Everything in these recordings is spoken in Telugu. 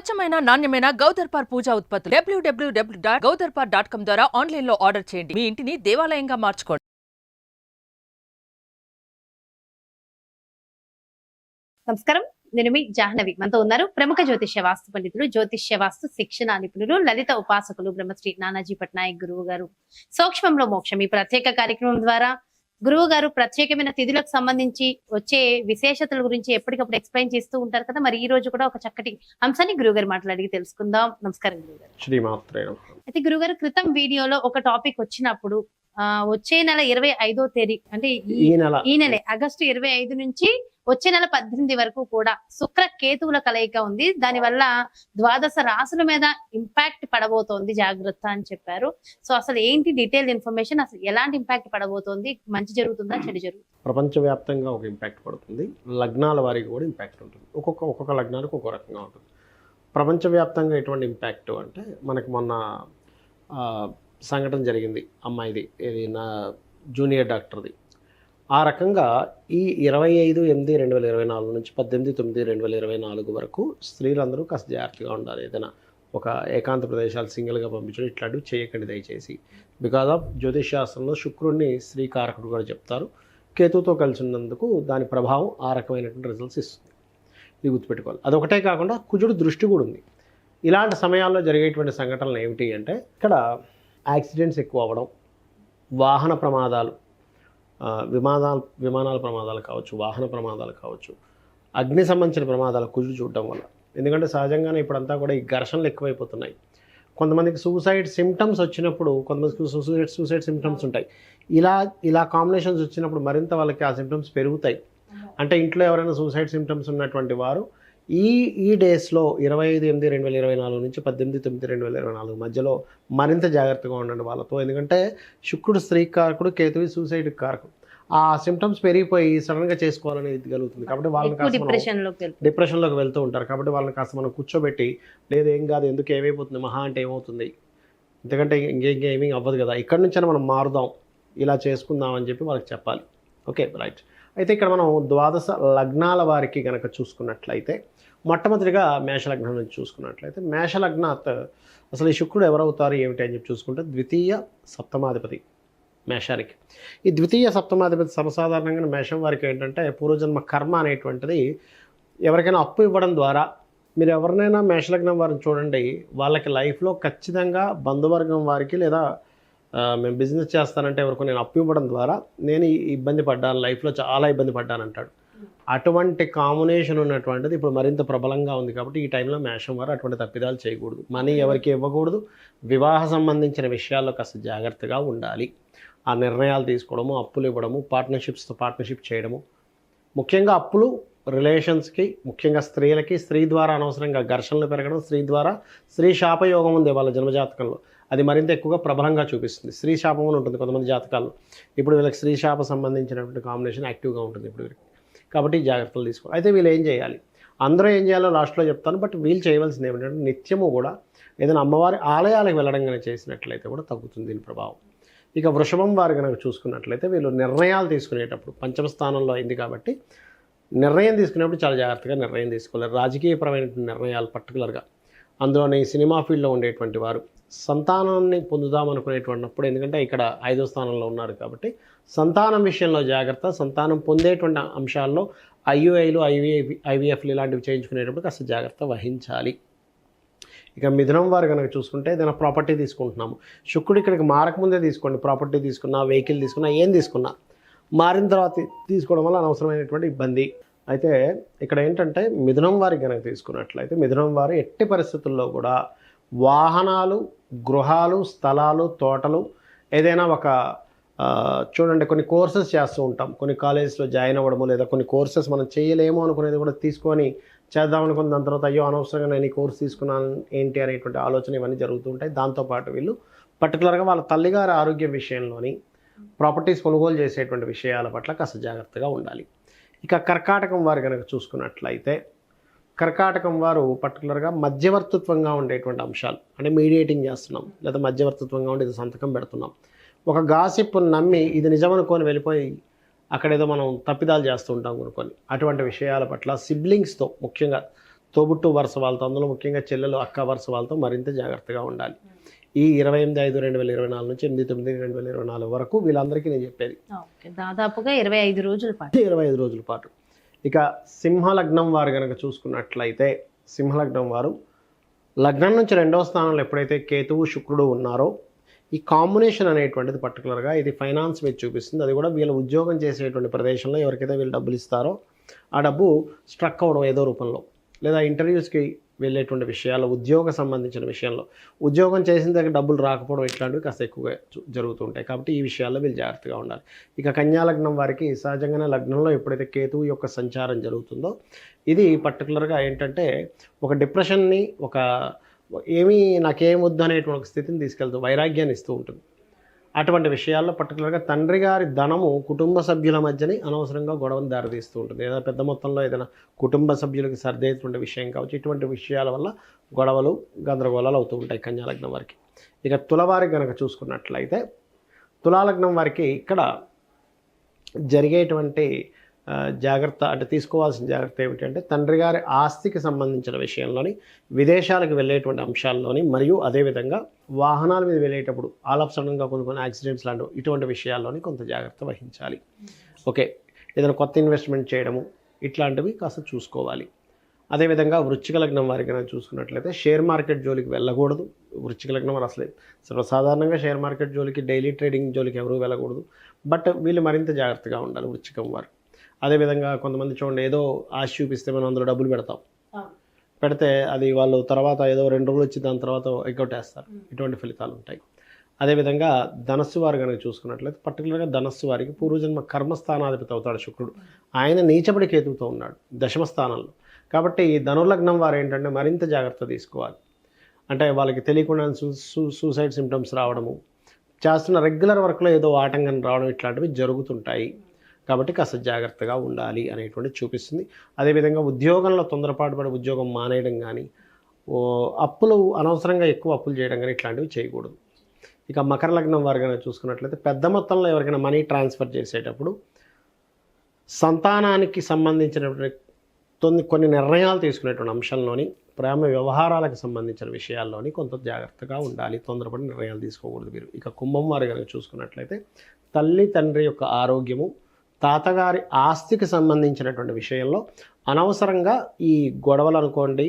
స్వచ్ఛమైన నాణ్యమైన గౌదర్పార్ పూజా ఉత్పత్తులు. డబ్ల్యూడబ్ల్యూడబ్ల్యూ డాట్ గౌదర్పార్ డాట్ కామ్ ద్వారా ఆన్లైన్లో ఆర్డర్ చేయండి. మీ ఇంటిని దేవాలయంగా మార్చుకోండి. నమస్కారం. నేను మీ జాహ్నవి. మనతో ఉన్నారు ప్రముఖ జ్యోతిష్య వాస్తు పండితులు జ్యోతిష్య వాస్తు శిక్షణ నిపుణులు లలిత ఉపాసకులు బ్రహ్మశ్రీ నానాజీ పట్నాయక్ గురువు గారు. సూక్ష్మంలో మోక్షం ఈ ప్రత్యేక కార్యక్రమం ద్వారా గురువు గారు ప్రత్యేకమైన తిథులకు సంబంధించి వచ్చే విశేషతల గురించి ఎప్పటికప్పుడు ఎక్స్ప్లెయిన్ చేస్తూ ఉంటారు కదా. మరి ఈ రోజు కూడా ఒక చక్కటి అంశాన్ని గురువు గారు మాట్లాడి తెలుసుకుందాం. నమస్కారం గురువు గారు. అయితే గురుగారు క్రితం వీడియోలో ఒక టాపిక్ వచ్చినప్పుడు వచ్చే నెల ఇరవై ఐదో తేదీ అంటే ఈ నెల. ఈ నెలే ఆగస్టు ఇరవై ఐదు నుంచి వచ్చే నెల పద్దెనిమిది వరకు కూడా శుక్ర కేతువుల కలయిక ఉంది. దాని వల్ల ద్వాదశ రాసుల మీద ఇంపాక్ట్ పడబోతోంది జాగ్రత్త అని చెప్పారు. సో అసలు ఏంటి డీటెయిల్ ఇన్ఫర్మేషన్ అసలు ఎలాంటి ఇంపాక్ట్ పడబోతోంది? మంచి జరుగుతుందా? చెడు జరుగుతుందా? ప్రపంచవ్యాప్తంగా ఒక ఇంపాక్ట్ పడుతుంది. లగ్నాల వారికి కూడా ఇంపాక్ట్ ఉంటుంది. ఒక్కొక్క ఒక్కొక్క లగ్నానికి ఒక్కొక్క రకంగా ఉంటుంది. ప్రపంచవ్యాప్తంగా ఎటువంటి ఇంపాక్ట్ అంటే మనకు మొన్న ఆ, సంఘటన జరిగింది అమ్మాయిది ఇది నా జూనియర్ డాక్టర్ది. ఆ రకంగా ఈ ఇరవై ఐదు ఎనిమిది రెండు వేల ఇరవై నాలుగు నుంచి పద్దెనిమిది తొమ్మిది రెండు వేల ఇరవై నాలుగు వరకు స్త్రీలందరూ కాస్త జాగ్రత్తగా ఉండాలి. ఏదైనా ఒక ఏకాంత ప్రదేశాలు సింగిల్గా పంపించడం ఇట్లాంటివి చేయకండి దయచేసి. బికాజ్ ఆఫ్ జ్యోతిష్ శాస్త్రంలో శుక్రుడిని స్త్రీ కారకుడు కూడా చెప్తారు. కేతుతో కలిసి ఉన్నందుకు దాని ప్రభావం ఆ రకమైనటువంటి రిజల్ట్స్ ఇస్తుంది. ఇది గుర్తుపెట్టుకోవాలి. అదొకటే కాకుండా కుజుడు దృష్టి కూడా ఉంది. ఇలాంటి సమయాల్లో జరిగేటువంటి సంఘటనలు ఏమిటి అంటే ఇక్కడ యాక్సిడెంట్స్ ఎక్కువ అవ్వడం వాహన ప్రమాదాలు విమానాలు విమానాల ప్రమాదాలు కావచ్చు వాహన ప్రమాదాలు కావచ్చు అగ్ని సంబంధించిన ప్రమాదాలు కుజుడు చూడడం వల్ల. ఎందుకంటే సహజంగానే ఇప్పుడంతా కూడా ఈ ఘర్షణలు ఎక్కువైపోతున్నాయి. కొంతమందికి సూసైడ్ సిమ్టమ్స్ వచ్చినప్పుడు కొంతమందికి సూసైడ్ సూసైడ్ సిమ్టమ్స్ ఉంటాయి. ఇలా ఇలా కాంబినేషన్స్ వచ్చినప్పుడు మరింత వాళ్ళకి ఆ సిమ్టమ్స్ పెరుగుతాయి. అంటే ఇంట్లో ఎవరైనా సూసైడ్ సిమ్టమ్స్ ఉన్నటువంటి వారు ఈ ఈ డేస్లో ఇరవై ఐదు ఎనిమిది రెండు వేల ఇరవై నాలుగు నుంచి పద్దెనిమిది తొమ్మిది రెండు వేల ఇరవై నాలుగు మధ్యలో మరింత జాగ్రత్తగా ఉండండి వాళ్ళతో. ఎందుకంటే శుక్రుడు స్త్రీ కారకుడు కేతువి సూసైడ్ కారకుడు. ఆ సిమ్టమ్స్ పెరిగిపోయి సడన్గా చేసుకోవాలని ఇది కలుగుతుంది. కాబట్టి వాళ్ళని కాస్త డిప్రెషన్లోకి వెళ్తూ. ఉంటారు. కాబట్టి వాళ్ళని కాస్త మనం కూర్చోబెట్టి లేదు ఏం కాదు ఎందుకు ఏమైపోతుంది మహా అంటే ఏమవుతుంది? ఎందుకంటే ఇంకేం ఏమీ అవ్వదు కదా. ఇక్కడి నుంచైనా మనం మారుదాం. ఇలా చేసుకుందాం అని చెప్పి వాళ్ళకి చెప్పాలి. Okay right. అయితే ఇక్కడ మనం ద్వాదశ లగ్నాల వారికి కనుక చూసుకున్నట్లయితే మొట్టమొదటిగా మేషలగ్నం నుంచి చూసుకున్నట్లయితే మేషలగ్నాత్ అసలు ఈ శుక్రుడు ఎవరవుతారు ఏమిటి అని చెప్పి చూసుకుంటే ద్వితీయ సప్తమాధిపతి మేషానికి. ఈ ద్వితీయ సప్తమాధిపతి సర్వసాధారణంగా మేషం వారికి ఏంటంటే పూర్వజన్మ కర్మ అనేటువంటిది ఎవరికైనా అప్పు ఇవ్వడం ద్వారా మీరు ఎవరినైనా మేషలగ్నం వారిని చూడండి వాళ్ళకి లైఫ్లో ఖచ్చితంగా బంధువర్గం వారికి లేదా మేము బిజినెస్ చేస్తానంటే ఎవరికి నేను అప్పు ఇవ్వడం ద్వారా నేను ఈ ఇబ్బంది పడ్డాను లైఫ్లో చాలా ఇబ్బంది పడ్డాను అంటాడు. అటువంటి కాంబినేషన్ ఉన్నటువంటిది ఇప్పుడు మరింత ప్రబలంగా ఉంది కాబట్టి ఈ టైంలో మేషం వారు అటువంటి తప్పిదాలు చేయకూడదు. మనీ ఎవరికి ఇవ్వకూడదు. వివాహ సంబంధించిన విషయాల్లో కాస్త జాగ్రత్తగా ఉండాలి. ఆ నిర్ణయాలు తీసుకోవడము అప్పులు ఇవ్వడము పార్ట్నర్షిప్స్తో పార్ట్నర్షిప్ చేయడము. ముఖ్యంగా అప్పులు రిలేషన్స్కి ముఖ్యంగా స్త్రీలకి స్త్రీ ద్వారా అనవసరంగా ఘర్షణలు పెరగడం స్త్రీ ద్వారా స్త్రీ శాపయోగం ఉంది వాళ్ళ జన్మజాతకంలో. అది మరింత ఎక్కువగా ప్రబలంగా చూపిస్తుంది. స్త్రీ శాపం అని ఉంటుంది కొంతమంది జాతకాల్లో. ఇప్పుడు వీళ్ళకి స్త్రీ శాప సంబంధించినటువంటి కాంబినేషన్ యాక్టివ్గా ఉంటుంది ఇప్పుడు వీరికి కాబట్టి జాగ్రత్తలు తీసుకో అయితే వీళ్ళు ఏం చేయాలి? అందరూ ఏం చేయాలో లాస్ట్లో చెప్తాను. బట్ వీళ్ళు చేయవలసింది ఏమిటంటే నిత్యము కూడా ఏదైనా అమ్మవారి ఆలయాలకు వెళ్ళడం కనుక చేసినట్లయితే కూడా తగ్గుతుంది దీని ప్రభావం. ఇక వృషభం వారు కనుక చూసుకున్నట్లయితే వీళ్ళు నిర్ణయాలు తీసుకునేటప్పుడు పంచమ స్థానంలో అయింది కాబట్టి నిర్ణయం తీసుకునేప్పుడు చాలా జాగ్రత్తగా నిర్ణయం తీసుకోవాలి. రాజకీయపరమైన నిర్ణయాలు పర్టికులర్గా అందులోనే సినిమా ఫీల్డ్లో ఉండేటువంటి వారు సంతానాన్ని పొందుదాం అనుకునేటువంటిప్పుడు ఎందుకంటే ఇక్కడ ఐదో స్థానంలో ఉన్నారు కాబట్టి సంతానం విషయంలో జాగ్రత్త సంతానం పొందేటువంటి అంశాల్లో ఐయుఐలు ఐవీఐ ఐవీఎఫ్లు ఇలాంటివి చేయించుకునేటప్పుడు కాస్త జాగ్రత్త వహించాలి. ఇక మిథునం వారు కనుక చూసుకుంటే ఏదైనా ప్రాపర్టీ తీసుకుంటున్నాము శుక్రుడు ఇక్కడికి మారకముందే తీసుకోండి ప్రాపర్టీ తీసుకున్నా వెహికల్ తీసుకున్నా ఏం తీసుకున్నా మారిన తర్వాత తీసుకోవడం వల్ల అనవసరమైనటువంటి ఇబ్బంది. అయితే ఇక్కడ ఏంటంటే మిథునం వారి కనుక తీసుకున్నట్లయితే మిథునం వారు ఎట్టి పరిస్థితుల్లో కూడా వాహనాలు గృహాలు స్థలాలు తోటలు ఏదైనా ఒక చూడండి కొన్ని కోర్సెస్ చేస్తూ ఉంటాం. కొన్ని కాలేజెస్లో జాయిన్ అవ్వడము లేదా కొన్ని కోర్సెస్ మనం చేయలేము అనుకునేది కూడా తీసుకొని చేద్దాం అనుకున్న దాని తర్వాత అయ్యో అనవసరంగా నేను ఈ కోర్స్ తీసుకున్నాను ఏంటి అనేటువంటి ఆలోచన ఇవన్నీ జరుగుతూ ఉంటాయి. దాంతోపాటు వీళ్ళు పర్టికులర్గా వాళ్ళ తల్లిగారి ఆరోగ్య విషయంలోని ప్రాపర్టీస్ కొనుగోలు చేసేటువంటి విషయాల పట్ల కాస్త జాగ్రత్తగా ఉండాలి. ఇక కర్కాటకం వారు కనుక చూసుకున్నట్లయితే కర్కాటకం వారు పర్టికులర్గా మధ్యవర్తిత్వంగా ఉండేటువంటి అంశాలు అంటే మీడియేటింగ్ చేస్తున్నాం లేదా మధ్యవర్తిత్వంగా ఉండి ఇది సంతకం పెడుతున్నాం. ఒక గాసిప్ను నమ్మి ఇది నిజమనుకొని వెళ్ళిపోయి అక్కడేదో మనం తప్పిదాలు చేస్తూ ఉంటాం కొనుక్కొని అటువంటి విషయాల పట్ల సిబ్లింగ్స్తో ముఖ్యంగా తోబుట్టు వరుస వాళ్ళతో అందులో ముఖ్యంగా చెల్లెలు అక్క వరుస వాళ్ళతో మరింత జాగ్రత్తగా ఉండాలి. ఈ ఇరవై ఎనిమిది ఐదు రెండు వేల ఇరవై నాలుగు నుంచి ఎనిమిది తొమ్మిది రెండు వేల ఇరవై నాలుగు వరకు వీళ్ళందరికీ నేను చెప్పేది. ఓకే దాదాపుగా ఇరవై ఐదు రోజుల పాటు. ఇరవై ఐదు రోజుల పాటు. ఇక సింహలగ్నం వారు కనుక చూసుకున్నట్లయితే సింహలగ్నం వారు లగ్నం నుంచి రెండవ స్థానంలో ఎప్పుడైతే కేతువు శుక్రుడు ఉన్నారో ఈ కాంబినేషన్ అనేటువంటిది పర్టికులర్గా ఇది ఫైనాన్స్ మీద చూపిస్తుంది. అది కూడా వీళ్ళు ఉద్యోగం చేసేటువంటి ప్రదేశంలో ఎవరికైతే వీళ్ళు డబ్బులు ఇస్తారో ఆ డబ్బు స్ట్రక్ అవ్వడం ఏదో రూపంలో. లేదా ఇంటర్వ్యూస్కి వెళ్ళేటువంటి విషయాలు ఉద్యోగ సంబంధించిన విషయంలో. ఉద్యోగం చేసిన దగ్గర డబ్బులు రాకపోవడం ఇట్లాంటివి కాస్త ఎక్కువగా జరుగుతూ జరుగుతుంటాయి కాబట్టి ఈ విషయాల్లో వీళ్ళు జాగ్రత్తగా ఉండాలి. ఇక కన్యా లగ్నం వారికి సహజంగానే లగ్నంలో ఎప్పుడైతే కేతువు యొక్క సంచారం జరుగుతుందో ఇది పర్టికులర్గా ఏంటంటే ఒక డిప్రెషన్ని ఒక ఏమీ నాకేం వద్దు అనేటువంటి స్థితిని తీసుకెళ్తూ వైరాగ్యాన్ని ఇస్తూ ఉంటుంది. అటువంటి విషయాల్లో పర్టికులర్గా తండ్రి గారి ధనము కుటుంబ సభ్యుల మధ్యని అనవసరంగా గొడవను దారితీస్తూ ఉంటుంది ఏదైనా పెద్ద మొత్తంలో ఏదైనా కుటుంబ సభ్యులకి సర్దేటువంటి విషయం కావచ్చు ఇటువంటి విషయాల వల్ల గొడవలు గందరగోళాలు అవుతూ ఉంటాయి కన్యాలగ్నం వారికి. ఇక తులవారికి కనుక చూసుకున్నట్లయితే తులాలగ్నం వారికి ఇక్కడ జరిగేటువంటి జాగ్రత్త అంటే తీసుకోవాల్సిన జాగ్రత్త ఏమిటంటే తండ్రి గారి ఆస్తికి సంబంధించిన విషయంలోని విదేశాలకు వెళ్ళేటువంటి అంశాల్లోని మరియు అదేవిధంగా వాహనాల మీద వెళ్ళేటప్పుడు ఆల్ ఆఫ్ సడన్గా కొన్ని కొన్ని యాక్సిడెంట్స్ లాంటివి ఇటువంటి విషయాల్లోని కొంత జాగ్రత్త వహించాలి. ఓకే ఏదైనా కొత్త ఇన్వెస్ట్మెంట్ చేయడము ఇట్లాంటివి కాస్త చూసుకోవాలి. అదేవిధంగా వృచ్చిక లగ్నం వారికి కనుక చూసుకున్నట్లయితే షేర్ మార్కెట్ జోలికి వెళ్ళకూడదు. వృచ్చిక లగ్నం వారు అసలే సర్వసాధారణంగా షేర్ మార్కెట్ జోలికి డైలీ ట్రేడింగ్ జోలికి ఎవరూ వెళ్ళకూడదు. బట్ వీళ్ళు మరింత జాగ్రత్తగా ఉండాలి వృచ్చికం వారు. అదేవిధంగా కొంతమంది చూడండి ఏదో ఆశ చూపిస్తే మనం అందులో డబ్బులు పెడతాం. పెడితే అది వాళ్ళు తర్వాత ఏదో రెండు రోజులు వచ్చి దాని తర్వాత ఎగ్గొట్టేస్తారు. ఇటువంటి ఫలితాలు ఉంటాయి. అదేవిధంగా ధనస్సు వారు కనుక చూసుకున్నట్లయితే పర్టికులర్గా ధనస్సు వారికి పూర్వజన్మ కర్మస్థానాధిపతి అవుతాడు శుక్రుడు. ఆయన నీచబడి కేతువుతో ఉన్నాడు దశమ స్థానంలో. కాబట్టి ఈ ధనుర్లగ్నం వారు ఏంటంటే మరింత జాగ్రత్త తీసుకోవాలి. అంటే వాళ్ళకి తెలియకుండా సూసైడ్ సిమ్టమ్స్ రావడము చేస్తున్న రెగ్యులర్ వర్క్లో ఏదో ఆటంకం రావడం ఇట్లాంటివి జరుగుతుంటాయి. కాబట్టి కాస్త జాగ్రత్తగా ఉండాలి అనేటువంటి చూపిస్తుంది. అదేవిధంగా ఉద్యోగంలో తొందరపాటు పడి ఉద్యోగం మానేయడం కానీ అప్పులు అనవసరంగా ఎక్కువ అప్పులు చేయడం కానీ ఇట్లాంటివి చేయకూడదు. ఇక మకర లగ్నం వారు కనుక చూసుకున్నట్లయితే పెద్ద మొత్తంలో ఎవరికైనా మనీ ట్రాన్స్ఫర్ చేసేటప్పుడు సంతానానికి సంబంధించినటువంటి కొన్ని కొన్ని నిర్ణయాలు తీసుకునేటువంటి అంశంలోని ప్రేమ వ్యవహారాలకు సంబంధించిన విషయాల్లోని కొంత జాగ్రత్తగా ఉండాలి. తొందరపడి నిర్ణయాలు తీసుకోకూడదు మీరు. ఇక కుంభం వారు కనుక చూసుకున్నట్లయితే తల్లి తండ్రి యొక్క ఆరోగ్యము తాతగారి ఆస్తికి సంబంధించినటువంటి విషయంలో అనవసరంగా ఈ గొడవలు అనుకోండి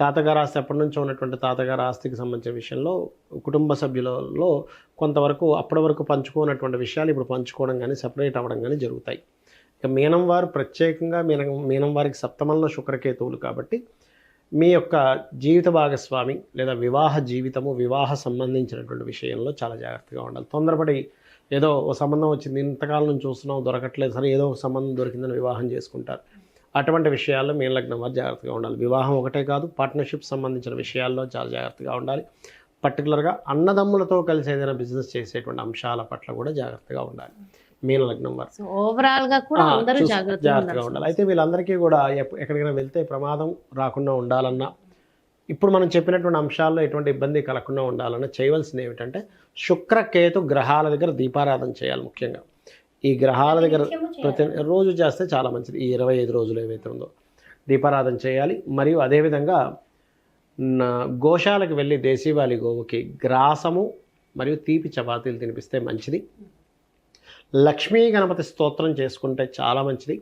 తాతగారి ఆస్తి ఎప్పటి నుంచో ఉన్నటువంటి తాతగారి ఆస్తికి సంబంధించిన విషయంలో కుటుంబ సభ్యులలో కొంతవరకు అప్పటి వరకు పంచుకోనటువంటి విషయాలు ఇప్పుడు పంచుకోవడం కానీ సెపరేట్ అవ్వడం కానీ జరుగుతాయి. ఇక మీనం వారు ప్రత్యేకంగా మీనం మీనం వారికి సప్తమంలో శుక్రకేతువులు కాబట్టి మీ యొక్క జీవిత భాగస్వామి లేదా వివాహ జీవితము వివాహ సంబంధించినటువంటి విషయంలో చాలా జాగ్రత్తగా ఉండాలి. తొందరపడి ఏదో ఓ సంబంధం వచ్చింది ఇంతకాలం నుంచి చూస్తున్నాం దొరకట్లేదు సరే ఏదో ఒక సంబంధం దొరికిందని వివాహం చేసుకుంటారు. అటువంటి విషయాల్లో మీన లగ్నం వారు జాగ్రత్తగా ఉండాలి. వివాహం ఒకటే కాదు పార్ట్నర్షిప్ సంబంధించిన విషయాల్లో చాలా జాగ్రత్తగా ఉండాలి. పర్టికులర్గా అన్నదమ్ములతో కలిసి ఏదైనా బిజినెస్ చేసేటువంటి అంశాల పట్ల కూడా జాగ్రత్తగా ఉండాలి. మీన లగ్నం వారు. సో ఓవరాల్గా కూడా ఆ, అందరూ చూస్- జాగ్రత్తగా ఉండాలి. అయితే వీళ్ళందరికీ కూడా ఎక్కడికైనా వెళ్తే ప్రమాదం రాకుండా ఉండాలన్నా ఇప్పుడు మనం చెప్పినటువంటి అంశాల్లో ఎటువంటి ఇబ్బంది కలగకుండా ఉండాలన్నా చేయవలసింది ఏమిటంటే శుక్రకేతు గ్రహాల దగ్గర దీపారాధన చేయాలి ముఖ్యంగా. ఈ గ్రహాల దగ్గర ప్రతి రోజు చేస్తే చాలా మంచిది. ఈ ఇరవై ఐదు రోజులు ఏవైతే ఉందో దీపారాధన చేయాలి. మరియు అదేవిధంగా గోశాలకు వెళ్ళి దేశీవాలి గోవుకి గ్రాసము మరియు తీపి చపాతీలు తినిపిస్తే మంచిది. లక్ష్మీ గణపతి స్తోత్రం చేసుకుంటే చాలా మంచిది.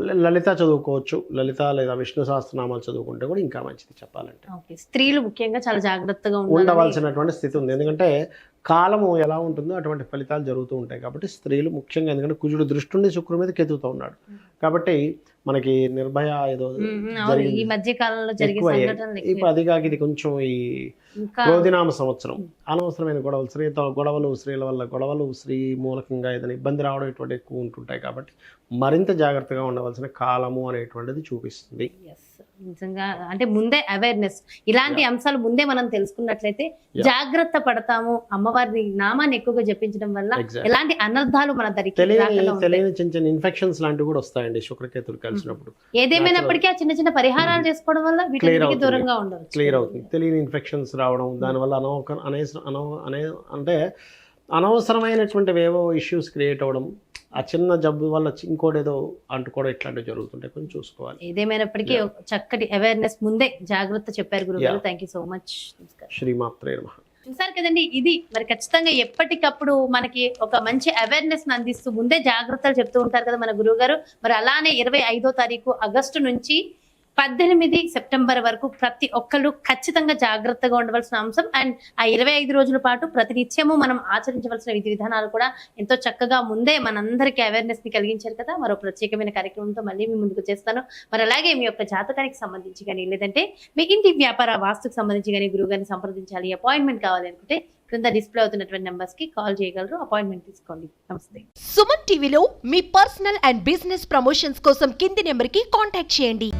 లలిత చదువుకోవచ్చు. లలిత లేదా విష్ణు సహస్రనామాలు చదువుకుంటే కూడా ఇంకా మంచిది చెప్పాలంటే. స్త్రీలు ముఖ్యంగా చాలా జాగ్రత్తగా ఉండవలసినటువంటి స్థితి ఉంది. ఎందుకంటే కాలము ఎలా ఉంటుందో అటువంటి ఫలితాలు జరుగుతూ ఉంటాయి కాబట్టి స్త్రీలు ముఖ్యంగా ఎందుకంటే కుజుడు దృష్టి ఉండి శుక్రుడి మీద కెతుకుతూ ఉన్నాడు. కాబట్టి మనకి నిర్భయ ఏదో. ఈ మధ్య కాలంలో ఇప్పుడు. అది కాక ఇది కొంచెం ఈ క్రోధినామ సంవత్సరం. అనవసరమైన గొడవలు స్త్రీతో గొడవలు స్త్రీల వల్ల గొడవలు స్త్రీ మూలకంగా ఏదైనా ఇబ్బంది రావడం ఇటువంటి ఎక్కువ ఉంటుంటాయి కాబట్టి మరింత జాగ్రత్తగా ఉండవలసిన కాలము అనేటువంటిది చూపిస్తుంది. నిజంగా అంటే ముందే అవేర్నెస్ ఇలాంటి అంశాలు ముందే మనం తెలుసుకున్నట్లయితే. జాగ్రత్త పడతాము. అమ్మవారిని నామాన్ని ఎక్కువగా జపించడం వల్ల. ఎలాంటి అనర్థాలు మన దరికి తెలియని చిన్న చిన్న ఇన్ఫెక్షన్స్ లాంటివి కూడా వస్తాయండి శుక్రకేతులు కలిసినప్పుడు. ఏదేమైనప్పటికీ ఆ చిన్న చిన్న పరిహారాలు చేసుకోవడం వల్ల వీటికి. దూరంగా ఉండవచ్చు. క్లియర్ అవుతుంది. తెలియని ఇన్ఫెక్షన్స్ రావడం దానివల్ల అనవక అనేస అనవ అనే అంటే అనవసరమైనటువంటివి ఏవో ఇష్యూస్ క్రియేట్ అవ్వడం ఆ చిన్న జబ్బు వల్ల చి- ఇంకోటి ఏదో అంటుకోవడం ఇట్లాంటివి జరుగుతుంటాయి కొంచెం చూసుకోవాలి. ఏదేమైనప్పటికీ చక్కటి అవేర్నెస్ ముందే జాగ్రత్త చెప్పారు గురుగారు. థ్యాంక్ యూ సో మచ్ శ్రీమాత్రే నమః. చూసారు కదండి ఇది మరి ఖచ్చితంగా ఎప్పటికప్పుడు మనకి ఒక మంచి అవేర్నెస్ అందిస్తూ ముందే జాగ్రత్తలు చెప్తూ ఉంటారు కదా మన గురువు గారు. మరి అలానే ఇరవై ఐదో తారీఖు ఆగస్టు నుంచి పద్దెనిమిది సెప్టెంబర్ వరకు ప్రతి ఒక్కరు ఖచ్చితంగా జాగ్రత్తగా ఉండవలసిన అంశం. అండ్ ఆ ఇరవై ఐదు రోజుల పాటు ప్రతినిత్యము మనం ఆచరించవలసిన విధి విధానాలు కూడా ఎంతో చక్కగా ముందే మనందరికీ అవేర్నెస్ని కలిగించారు కదా. మరో ప్రత్యేకమైన కార్యక్రమంతో మళ్ళీ మీ ముందుకు చేస్తాను. మరి అలాగే మీ యొక్క జాతకానికి సంబంధించి కానీ లేదంటే మీ ఇంటి వ్యాపార వాస్తుకు సంబంధించి కానీ గురువు గారిని సంప్రదించాలి అపాయింట్మెంట్ కావాలి అనుకుంటే క్రింద డిస్ప్లే అవుతున్నటువంటి నెంబర్స్కి కాల్ చేయగలరు. అపాయింట్మెంట్ తీసుకోండి. నమస్తే. సుమన్ టీవీలో మీ పర్సనల్ అండ్ బిజినెస్ ప్రమోషన్స్ కోసం కింది నెంబర్కి కాంటాక్ట్ చేయండి.